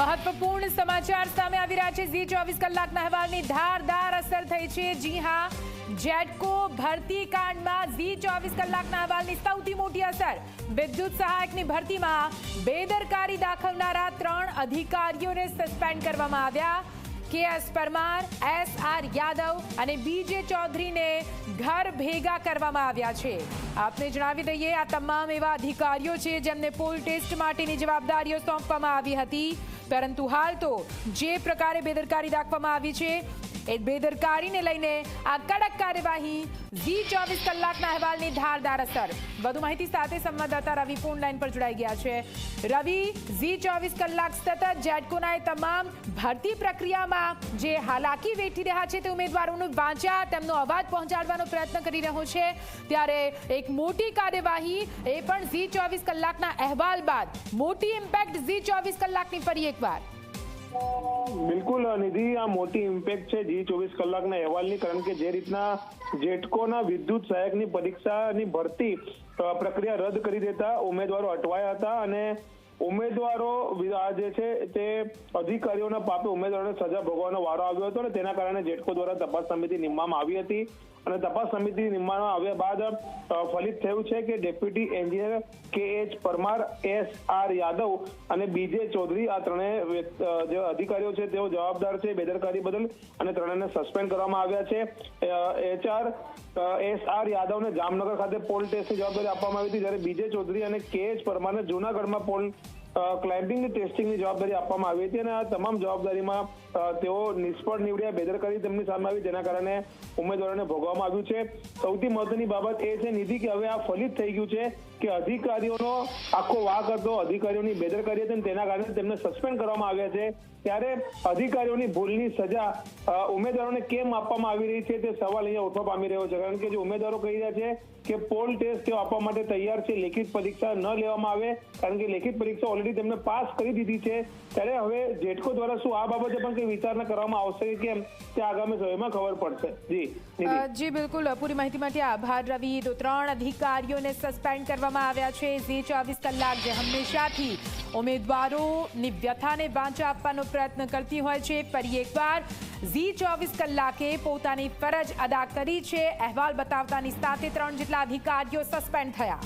મહત્વપૂર્ણ સમાચાર સામે આવી રહ્યા છે. ઝી ચોવીસ કલાકના અહેવાલની ધારદાર અસર થઈ છે. જી હા, જેટકો ભરતી કાંડમાં ઝી ચોવીસ કલાકના અહેવાલની સૌથી મોટી અસર વિદ્યુત સહાયકની ભરતીમાં બેદરકારી દાખવનારા ત્રણ અધિકારીઓને સસ્પેન્ડ કરવામાં આવ્યા. K S Parmar, S R Yadav અને બીજે ચૌધરીને ઘર ભેગા કરવામાં આવ્યા છે. આપને જણાવી દઈએ, આ તમામ એવા અધિકારીઓ છે જેમને પોલ ટેસ્ટ માટેની જવાબદારીઓ સોંપવામાં આવી હતી. પરંતુ હાલ તો જે પ્રકારે બેદરકારી દાખવામાં આવી છે એ બેદરકારીને લઈને આ કડક કાર્યવાહી ઝી ચોવીસ કલાકના અહેવાલની ધારદાર અસર વધુ માહિતી સાથે સંવાદદાતા રવિ ફોન લાઈન પર જોડાઈ ગયા છે રવિ ઝી ચોવીસ કલાક સતત જેટકોના એ તમામ ભરતી પ્રક્રિયામાં જે હાલાકી વેઠી રહ્યા છે તે ઉમેદવારોનું વાંચ્યા તેમનો અવાજ પહોંચાડવાનો પ્રયત્ન કરી રહ્યો છે. ત્યારે એક મોટી કાર્યવાહી, એ પણ ઝી ચોવીસ કલાકના અહેવાલ બાદ. મોટી ઇમ્પેક્ટ ઝી ચોવીસ કલાકની ફરી એકવાર. બિલકુલ, નિધિ, આ મોટી ઇમ્પેક્ટ છે જી ચોવીસ કલાકના અહેવાલની, કારણ કે જે રીતના જેટકોના વિદ્યુત સહાયકની પરીક્ષાની ભરતી પ્રક્રિયા રદ કરી દેતા, ઉમેદવારો અટવાયા હતા અને ઉમેદવારો આ જે છે તે અધિકારીઓના પાપે ઉમેદવારોને સજા ભોગવવાનો વારો આવ્યો હતો અને તેના કારણે જેટકો દ્વારા તપાસ સમિતિ નિમવામાં આવી હતી. અને તપાસ સમિતિ નિમવામાં આવ્યા બાદ ફલિત થયું છે કે deputy engineer K H Parmar, S R Yadav અને બીજે ચૌધરી આ ત્રણેય જે અધિકારીઓ છે તેઓ જવાબદાર છે, બેદરકારી બદલ અને ત્રણેયને સસ્પેન્ડ કરવામાં આવ્યા છે. એચઆર એસ આર યાદવને જામનગર ખાતે પોલ ટેસ્ટની જવાબદારી આપવામાં આવી હતી, જ્યારે બીજે ચૌધરી અને કે એચ પરમારને જૂનાગઢમાં પોલ ક્લાઇમ્બિંગ ટેસ્ટિંગની જવાબદારી આપવામાં આવી હતી અને આ તમામ જવાબદારીમાં તેઓ નિષ્ફળ નીવડ્યા, બેદરકારી તેમની સામે આવી, જેના કારણે ઉમેદવારોને ભોગવવામાં આવ્યું છે. સૌથી મહત્વની બાબત એ છે, નિધિ, કે હવે આ ફલિત થઈ ગયું છે કે અધિકારીઓનો આખો વાક હતો, અધિકારીઓની બેદરકારી હતી તેના કારણે તેમને સસ્પેન્ડ કરવામાં આવ્યા છે. ત્યારે અધિકારીઓની ભૂલની સજા ઉમેદવારોને કેમ આપવામાં આવી રહી છે તે સવાલ અહીંયા ઉઠવા પામી રહ્યો છે. કારણ કે જે ઉમેદવારો કહી રહ્યા છે કે પોલ ટેસ્ટ તેઓ આપવા માટે તૈયાર છે, લેખિત પરીક્ષા ન લેવામાં આવે, કારણ કે લેખિત પરીક્ષા ઓલરેડી તેમને પાસ કરી દીધી છે. ત્યારે હવે જેટકો દ્વારા શું આ બાબતે પણ કંઈ વિચારણા કરવામાં આવશે કે કેમ? તે આગામી સમયમાં ખબર પડશે. જી જી બિલકુલ. પૂરી માહિતી માટે આભાર રવિ. તો ત્રણ અધિકારીઓને સસ્પેન્ડ કરવામાં આવ્યા છે. જે ચોવીસ કલાક જે હંમેશાથી ઉમેદવારોની વ્યથાને વાંચા આપવાનો પ્રયત્ન કરતી હોય છે. ફરી એકવાર ઝી ચોવીસ કલાકે પોતાની ફરજ અદા કરી છે. અહેવાલ બતાવતાની સાથે ત્રણ જેટલા અધિકારીઓ સસ્પેન્ડ થયા.